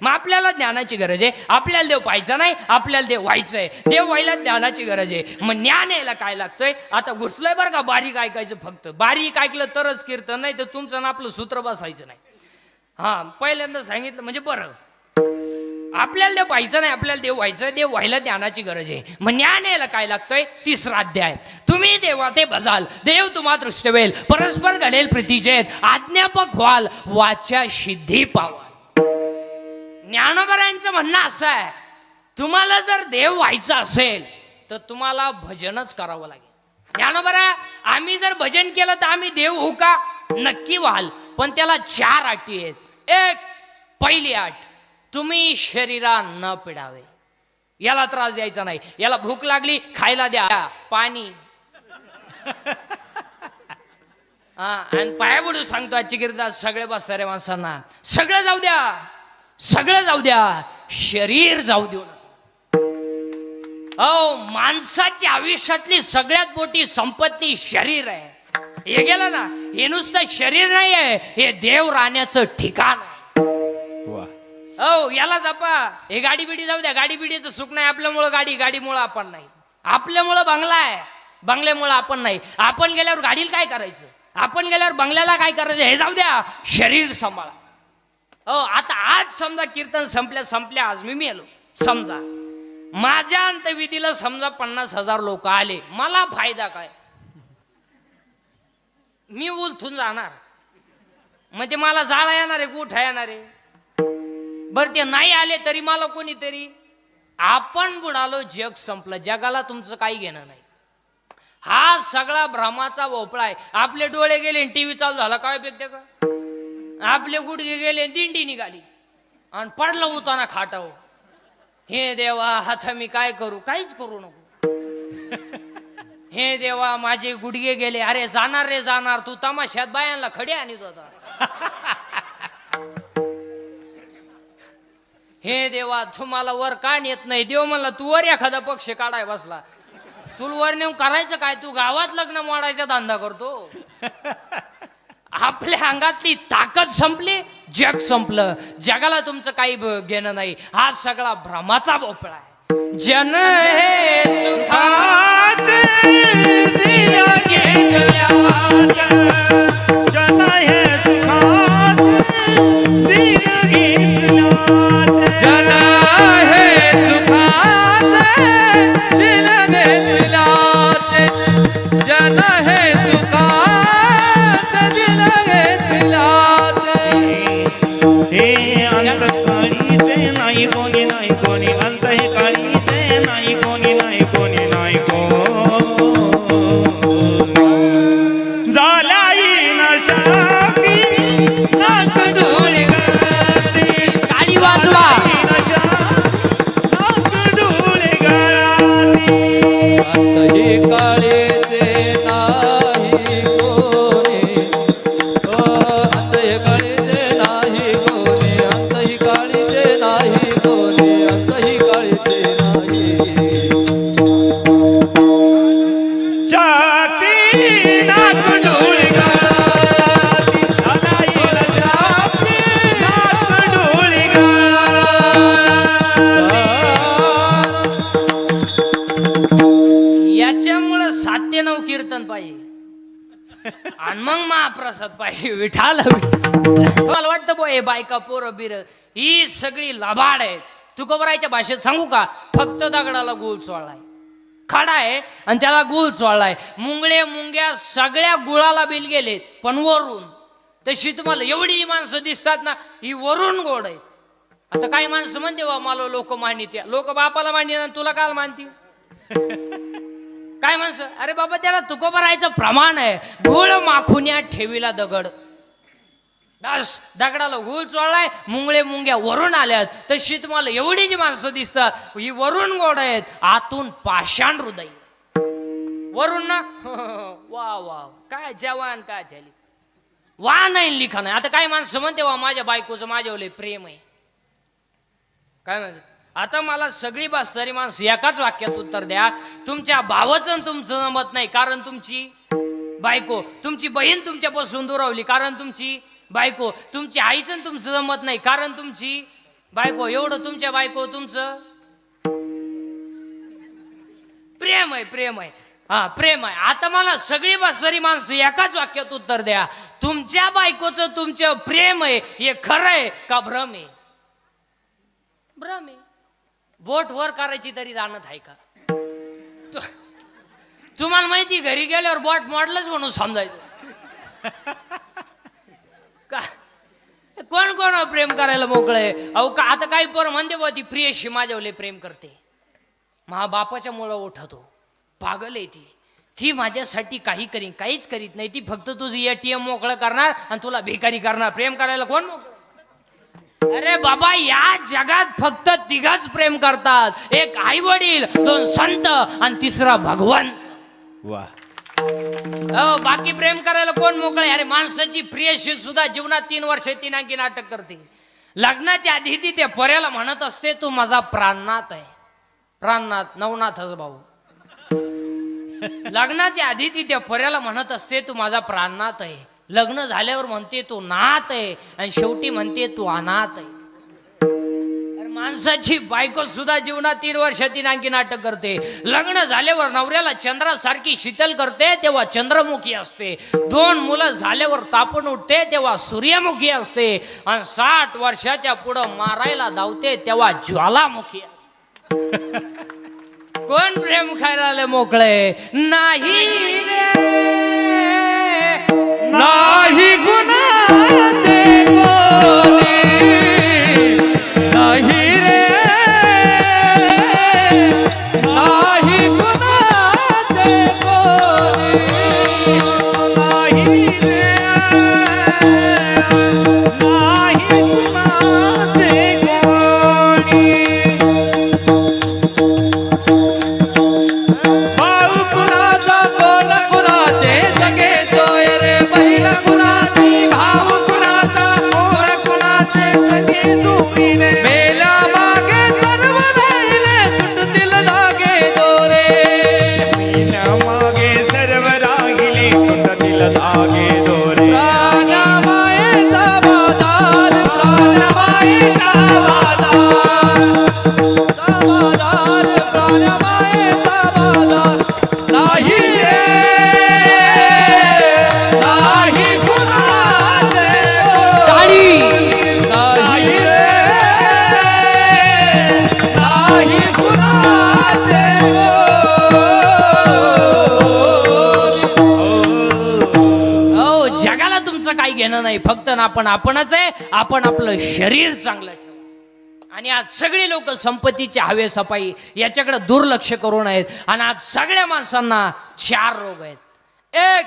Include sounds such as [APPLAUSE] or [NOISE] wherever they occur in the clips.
मग आपल्याला ज्ञानाची गरज आहे. आपल्याला देव पाहायचा नाही आपल्याला देव व्हायचं आहे देव व्हायला ज्ञानाची गरज आहे. मग ज्ञान यायला काय लागतंय? आता घुसलंय बरं का बारीक ऐकायचं फक्त. बारीक ऐकलं तरच कीर्तन नाही तर तुमचं ना आपलं सूत्र बसायचं नाही. हा पहिल्यांदा सांगितलं म्हणजे बरं. आपल्याला देव पाहायचं नाही आपल्याला देव व्हायचं देव व्हायला ज्ञानाची गरज आहे. मग ज्ञान यायला काय लागतंय? तिसरा अध्याय. तुम्ही देवा ते बसाल देव तुम्हा दृष्टवेल. परस्पर घडेल प्रीतीचेत आज्ञापक व्हाल. वाच्या सिद्धी पावाल. ज्ञानबऱ्यांचं म्हणणं असं आहे तुम्हाला जर देव व्हायचं असेल तर तुम्हाला भजनच करावं लागेल. ज्ञानोबरा आम्ही जर भजन केलं तर आम्ही देव होऊ का? नक्की व्हाल. पण त्याला चार अटी आहेत. एक पहिली आठ तुम्ही शरीरा न पिडावे. याला त्रास द्यायचा नाही. याला भूक लागली खायला द्या. पाणी. हा आणि पाया बुडू सांगतो आजची गिरदा सगळे बसणारे माणसांना. सगळं जाऊ द्या. सगळं जाऊ द्या. शरीर जाऊ देऊ नका. अहो माणसाच्या आयुष्यातली सगळ्यात मोठी संपत्ती शरीर आहे. हे गेलं ना हे नुसतं शरीर नाही आहे हे देव राहण्याचं ठिकाण आहे. वा. हो याला जपा. हे गाडी बिडी जाऊ द्या. गाडी बिडीचं सुख नाही. आपल्यामुळं गाडी गाडीमुळं आपण नाही. आपल्यामुळं बंगला आहे. बंगल्यामुळं आपण नाही. आपण गेल्यावर गाडीला काय करायचं? आपण गेल्यावर बंगल्याला काय करायचं? हे जाऊ द्या. शरीर सांभाळा. हो आता आज समजा कीर्तन संपल्या संपल्या आज मी मेलो. समजा. माझ्या अंतविधीला समजा पन्नास हजार लोक आले मला फायदा काय? मी उलथून जाणार. मग ते मला जाळा येणार आहे गुठा येणार आहे? बर ते नाही आले तरी मला कोणीतरी? आपण बुडालो जग संपलं. जगाला तुमचं काही घेणं नाही. हा सगळा भ्रमाचा भोपळा आहे. आपले डोळे गेले टीव्ही चालू झाला. काय उपयोग त्याचा? आपले गुडघे गेले दिंडी निघाली. आणि पडलं उताना खाटाव हे देवा हात मी काय करू? काहीच करू नको. हे देवा माझे गुडघे गेले. अरे जाणार रे जाणार. तू तमाशात बायांना खडे आणत होता. हे देवा तुम्हाला वर का नेत नाही. देव म्हणला तू वर एखादा पक्ष काढाय बसला. तुला वर नेऊन करायचं काय? तू गावात लग्न मोडायचा धंदा करतो. आपल्या अंगातली ताकद संपली जग संपलं. जगाला तुमचं काही घेणं नाही. हा सगळा भ्रमाचा भोपळा आहे. जन हे जन हे मग पाहिजे विठाल. मला वाटतं बो हे बायका पोरं बिर ही सगळी लबाड आहे. तुकोबरायच्या भाषेत सांगू का? फक्त दगडाला गुळ चोळलाय. खडा आहे आणि त्याला गुळ चोळलाय. मुंगळे मुंग्या सगळ्या गुळाला बिल गेलेत पण वरून. तशी तुम्हाला एवढी माणसं दिसतात ना ही वरून गोड आहे. आता काही माणसं म्हणते बा मला लोक मानित्या लोक बापाला मानित तुला काल मानती काय माणसं अरे बाबा त्याला तुकोबरायचं प्रमाण आहे. गुळ माखुन्या ठेवीला दगड. बस दगडाला गुळ चोळलाय मुंगळे मुंग्या वरून आल्यात. तशी तुम्हाला एवढी जी माणसं दिसतात ही वरून गोड आहेत. आतून पाषाण हृदय. वरून ना? [LAUGHS] वा वा काय जवान काय झाली? वा नाही लिखाण आता काय माणसं म्हणते वा माझ्या बायकोचं माझ्यावले प्रेम आहे. काय म्हणते? आता मला सगळी बासरी माणसं एकाच वाक्यात उत्तर द्या. तुमच्या भावाचं आणि तुमचं जमत नाही. कारण तुमची बायको तुमची बहीण तुमच्यापासून दुरावली. कारण तुमची बायको तुमची आईचं आणि तुमचं जमत नाही. कारण तुमची बायको एवढं तुमच्या बायको तुमचं प्रेम आहे प्रेम आहे. हा प्रेम आहे. आता मला सगळी बसरी माणसं एकाच वाक्यात उत्तर द्या. तुमच्या बायकोचं तुमचं प्रेम आहे. हे खरं आहे का भ्रम आहे? भ्रम आहे. बोट वर करायची तरी जाणत आहे का? तुम्हाला माहिती घरी गेल्यावर बोट मोडलंच म्हणून समजायचं. का? कोण कोण हो प्रेम करायला मोकळे? अहो का आता काही पोरं म्हणते बा ती प्रियशी माझ्यावले प्रेम करते. महा बापाच्या मुळं उठतो पागल आहे ती. ती माझ्यासाठी काही करीन काहीच करीत नाही. ती फक्त तुझं एटीएम मोकळं करणार आणि तुला भिकारी करणार. प्रेम करायला कोण मोकळं? अरे बाबा या जगात फक्त तिघच प्रेम करतात. एक आई वडील दोन संत आणि तिसरा भगवान. वा. हो बाकी प्रेम करायला कोण मोकळे अरे माणसाची प्रियशी सुद्धा जीवनात तीन वर्ष तीन आणखी नाटक करते. लग्नाच्या आधी ती त्या पर्याला म्हणत असते तू माझा प्राणनाथ आहे. प्राणनाथ नवनाथच भाऊ. लग्नाच्या आधी ती त्या पर्याला म्हणत असते तू माझा प्राणनाथ आहे. लग्न झाल्यावर म्हणते तू नाथ आहे. आणि शेवटी म्हणते तू अनाथ आहे. माणसाची बायको सुद्धा जीवनात तीन वर्षातील तीन आणखी नाटक करते. लग्न झाल्यावर नवऱ्याला चंद्रासारखी शीतल करते तेव्हा चंद्रमुखी असते. दोन मुलं झाल्यावर तापून उठते तेव्हा सूर्यमुखी असते. आणि साठ वर्षाच्या पुढं मारायला धावते तेव्हा ज्वालामुखी असते. कोण प्रेम खायला मोकळे? नाही. रे नाही गुणाचे कोणी कुंडतील धागे काही घेणं नाही फक्त ना आपण आपणच आहे आपण आपलं शरीर चांगलं ठेवू. आणि आज सगळी लोक संपत्तीची हवे सफाई याच्याकडे दुर्लक्ष करून आहेत आणि आज सगळ्या माणसांना चार रोग आहेत. एक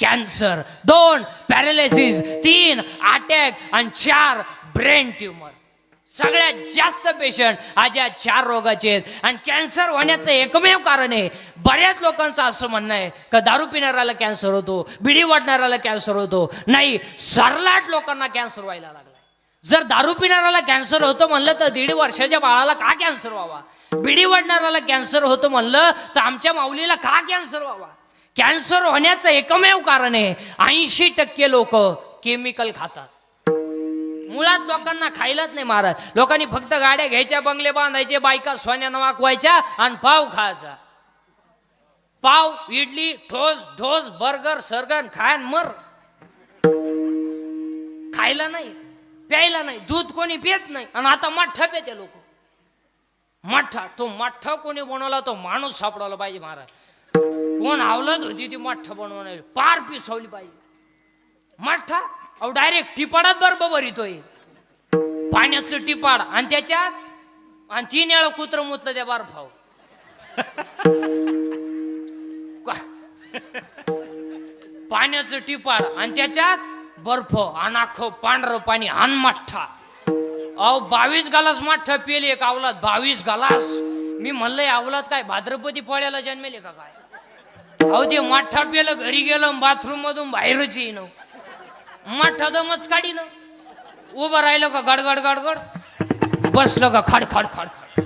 कॅन्सर. दोन पॅरालिसिस. तीन अटॅक. आणि चार ब्रेन ट्युमर. सगळ्यात जास्त पेशंट आज या चार रोगाचे आहेत. आणि कॅन्सर होण्याचं एकमेव कारण आहे बऱ्याच लोकांचं असं म्हणणं आहे का दारू पिणाऱ्याला कॅन्सर होतो बिडी वाटणाऱ्याला कॅन्सर होतो. नाही सरलाट लोकांना कॅन्सर व्हायला लागला जर दारू पिणाऱ्याला कॅन्सर होतं म्हणलं तर दीड वर्षाच्या बाळाला का कॅन्सर व्हावा? बिडी वाढणाऱ्याला कॅन्सर होतं म्हणलं तर आमच्या माऊलीला का कॅन्सर व्हावा? कॅन्सर होण्याचं एकमेव कारण आहे ऐंशी टक्के लोक केमिकल खातात. मुळात लोकांना खायलाच नाही महाराज लोकांनी फक्त गाड्या घ्यायच्या बंगले बांधायचे बायका सोन्यानं वाकवायच्या आणि पाव खायचा. पाव इडली ठोस ढोस बर्गर सरगन खायन मर. खायला नाही प्यायला नाही दूध कोणी पित नाही आणि आता मठ्ठा पेते लोक. मठ्ठा तो मठ्ठा कोणी बनवला तो माणूस सापडवला पाहिजे महाराज. कोण आवलत होती ती मठ्ठा बनवण्याची? पार पिसवली पाहिजे. मठ्ठा अहो डायरेक्ट टिपाडात बर्फ भरितोय पाण्याचं टिपाड आणि त्याच्यात आणि तीन वेळा कुत्र मुतलं त्या बर्फाव पाण्याचं टिपाड आणि त्याच्यात बर्फ अनाख पांढर पाणी अन मठ्ठा. अहो बावीस गालास मठ्ठा पिले एक अवलाद बावीस गालास. मी म्हणलंय अवलाद काय भाद्रपदी फळ्याला जन्मेले का काय? अहो ते मठ्ठा पिलं घरी गेलं बाथरूम मधून बाहेरच येईन. मठ्ठा दमच काढीन उभं राहिलं का गडगड गडगड. बसलं का खड खड खड खड.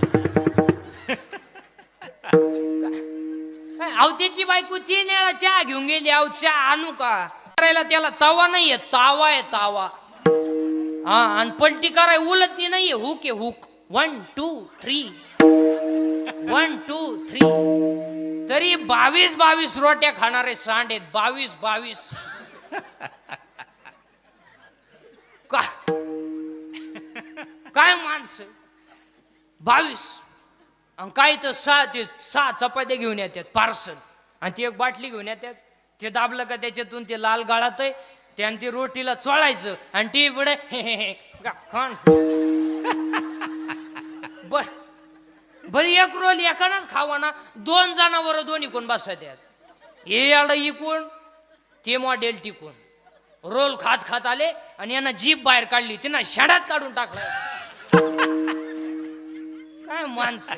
काय, अहो त्याची बायको तीन वेळा चहा घेऊन गेली. अहो चहा आणू का? करायला त्याला तवा नाहीये. तावा आहे तावा. हा आणि पलटी कराय उलट ती नाहीये. हुक आहे hook. One two three one two three तरी बावीस बावीस रोट्या खाणारे सांड आहेत. बावीस बावीस. काय माणसं? बावीस. आणि काही तर सहा ते सहा चपात्या घेऊन येतात पार्सल. आणि ती एक बाटली घेऊन येतात. ते दाबलं का त्याच्यातून ते लाल गाळात आहे त्यानं ती रोटीला चोळायचं. आणि ती पुढे हे खाण. बर. बर एक रोल एकानच खावा ना दोन जणांवर दोन इकून बसत हे याला इकून ते मॉडेल टिकून रोल खात खात आले आणि यांना जीप बाहेर काढली. त्यांना शाडात काढून टाकलं. काय माणसं?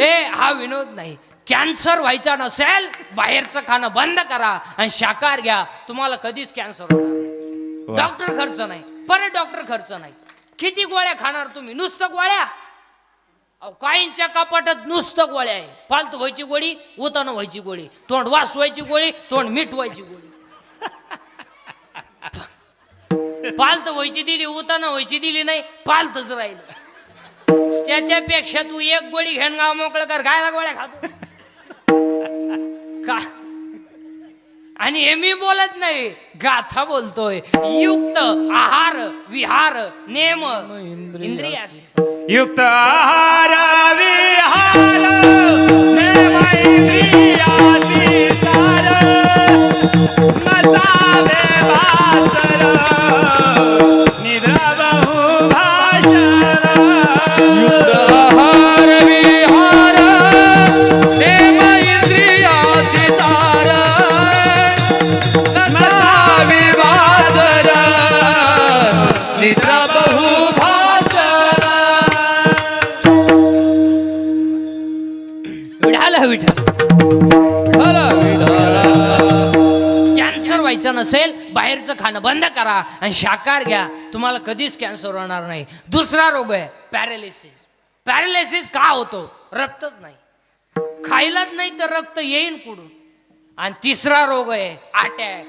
ए हा विनोद नाही. कॅन्सर व्हायचा नसेल बाहेरचं खाणं बंद करा आणि शाकाहार घ्या. तुम्हाला कधीच कॅन्सर होणार. डॉक्टर खर्च नाही. परत डॉक्टर खर्च नाही. किती गोळ्या खाणार तुम्ही? नुसतं गोळ्या? काहींच्या कपाटात नुसतं गोळ्या आहे. फालतू व्हायची गोळी उतानं व्हायची गोळी. तोंड वास व्हायची गोळी तोंड मीठ व्हायची गोळी. [LAUGHS] पालत व्हायची दिली उतानं व्हायची दिली नाही पालतच राहिलं. त्याच्यापेक्षा तू एक गोळी घेऊन गाव मोकळं कर. गायला गोळ्या खातो. [LAUGHS] का? आणि हे मी बोलत नाही. गाथा बोलतोय. युक्त आहार विहार नेम इंद्रियास युक्त आहार विहार. कॅन्सर व्हायचं नसेल बाहेरचं खाणं बंद करा आणि शाकाहार घ्या. तुम्हाला कधीच कॅन्सर होणार नाही. दुसरा रोग आहे पॅरालिसिस पॅरालिसिस का होतो? रक्तच नाही. खायलाच नाही तर रक्त येईन कुठून? आणि तिसरा रोग आहे अटॅक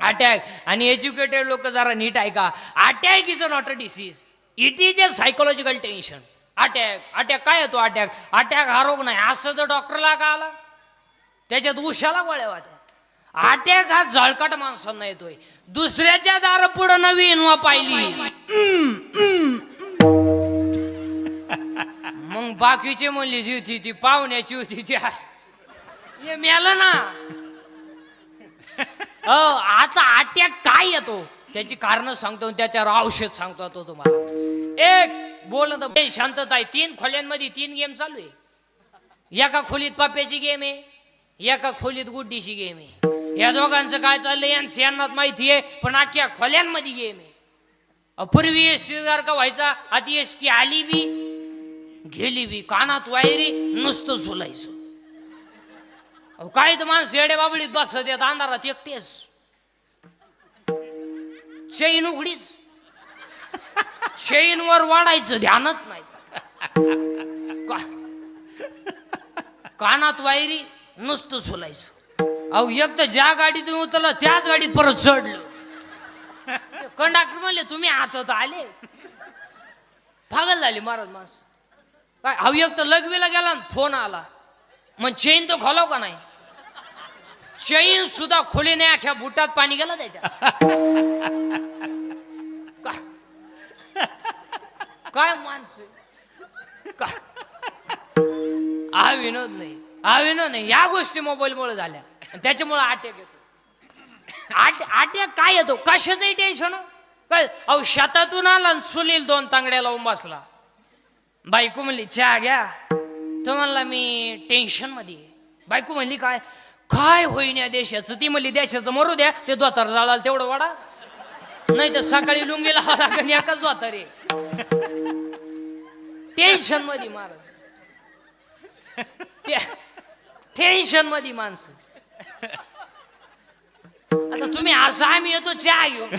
अटॅक आणि एज्युकेटेड लोक जरा नीट ऐका attack is a not a disease it is a psychological tension attack attack काय येतो अटॅक अटॅक हा रोग नाही असं तर डॉक्टरला का आला त्याच्यात उशाला गोळ्या वाट्या अटॅक हा जळकट माणसांना येतोय दुसऱ्याच्या दार पुढं नवीन वा पाहिली मग बाकीचे म्हणली जी होती ती पाहुण्याची होती ती आहे. हे मेलं ना अ आता अटॅक काय येतो? त्याची कारण सांगतो आणि त्याच्यावर औषध सांगतो तो तुम्हाला. एक बोल शांतता आहे. तीन खोल्यांमध्ये तीन गेम चालू आहे. एका खोलीत पाप्याची गेम आहे. एका खोलीत गुड्डीची गेम आहे. या दोघांचं काय चाललंय? यांना माहिती आहे पण अख्ख्या खोल्यांमध्ये गेम आहे. पूर्वी एस का व्हायचा? आधी एस टी आली बी गेली बी. कानात वायरी नुसतं झुलायचं. अहो, काही तर माणसं येडे बाबळीत बसत येत अंधारात एकटेच. चैन उघडीच. चैन वर वाढायचं ध्यानच नाही. का- कानात वायरी नुसतं सोलायचं. अहो एक तर ज्या गाडीतून उतरलं त्याच गाडीत परत चढलं. कंडक्टर म्हणले तुम्ही हातात आले. पागल झाली महाराज माणस. काय? अहो एक तर लगवीला गेला आणि फोन आला. मग चेन तर खोलाव का नाही? चैन सुद्धा खोली नाही अख्या बुटात पाणी गेलं त्याच्या काय माणस? हा विनोद नाही. हा विनोद नाही. या गोष्टी मोबाईल मुळे झाल्या त्याच्यामुळे अटॅक येतो. आट अटॅक काय येतो? कशाचंही टेन्शन हो. काय? अहो शेतातून आला आणि सुनील दोन तांगड्या लावून बसला. बायको म्हणली चहा घ्या. तो म्हणला मी टेन्शनमध्ये बायको म्हणली काय? काय होईन या देशाचं? ती म्हणली देशाचं मरू द्या ते दोतार जाळाल तेवढं वाडा. नाही तर सकाळी लुंगी लावा लागेल एकाच दोतार टेन्शनमध्ये मार टेन्शनमध्ये माणसं. आता तुम्ही असं आम्ही येतो चहा घेऊन.